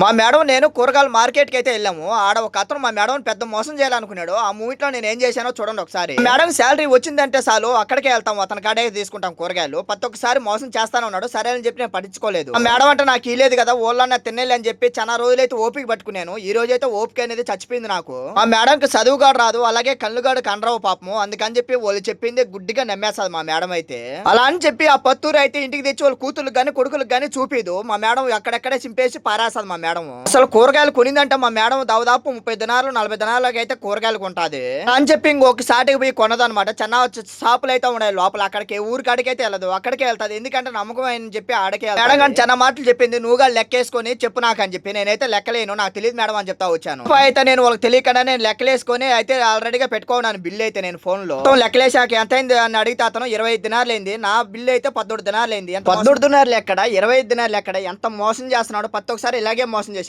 మా మేడం నేను కూరగాయల మార్కెట్కి అయితే వెళ్ళాము. ఆడ ఒక అతను మా మేడం పెద్ద మోసం చేయాలనుకున్నాడు. ఆ మూవీలో నేను ఏం చేశానో చూడండి ఒకసారి. మేడం శాలరీ వచ్చిందంటే చాలు అక్కడికే వెళ్తాం అతని కాడే తీసుకుంటాం కూరగాయలు. ప్రతి ఒక్కసారి మోసం చేస్తానే ఉన్నాడు. సరే అని చెప్పి నేను పట్టించుకోలేదు. ఆ మేడం అంటే నాకు ఇలేదు కదా ఓళ్ళన్న తినేలే అని చెప్పి చాలా రోజులైతే ఓపిక పట్టుకున్నాను. ఈ రోజు అయితే ఓపిక అనేది చచ్చిపోయింది నాకు. ఆ మేడంకి చదువుగాడు రాదు అలాగే కళ్ళుగాడు కనరావు పాపము. అందుకని చెప్పి వాళ్ళు చెప్పింది గుడ్డిగా నమ్మేస్తుంది మా మేడం అయితే. అలా అని చెప్పి ఆ పత్తూరు అయితే ఇంటికి తెచ్చి వాళ్ళ కూతురు కానీ కొడుకులకు కానీ చూపిదు. మా మేడం ఎక్కడెక్కడే చింపేసి పారేస్తుంది మా మేడం అసలు కూరగాయలు కొనిందంటే మా మేడం దాదాపు ముప్పై దినాలు నలభై దినాలకి అయితే కూరగాయలు కొంటాది. అని చెప్పి ఇంకొకసాటికి పోయి కొనదనమాట. చిన్న షాపులు అయితే ఉన్నాయి. లోపల అక్కడికి ఊరికాడికి అయితే వెళ్ళదు. అక్కడికే వెళ్తాది. ఎందుకంటే నమ్మకం అని చెప్పి ఆడకే మేడం కానీ చిన్న మాటలు చెప్పింది. నువ్వుగా లెక్కేసుకొని చెప్పు నాకు అని చెప్పి. నేనైతే లెక్కలేను. నాకు తెలియదు మేడం అని చెప్తా వచ్చాను. అయితే నేను వాళ్ళకి తెలియకుండా నేను లెక్కలేసుకొని అయితే ఆల్రెడీగా పెట్టుకున్నాను బిల్ అయితే నేను ఫోన్లో లెక్కలేసాక ఎంత అయింది అని అడిగితే అతను ఇరవై ఐదు దినాలు అయింది. నా బిల్ అయితే పద్దెడు దినాలు అయింది. ఎంత దినాలు ఎక్కడ? ఇరవై ఐదు దినాలు ఎక్కడ? ఎంత మోసం చేస్తున్నాడు? ప్రతి ఒకసారి ఇలాగే మోసం చేశాడు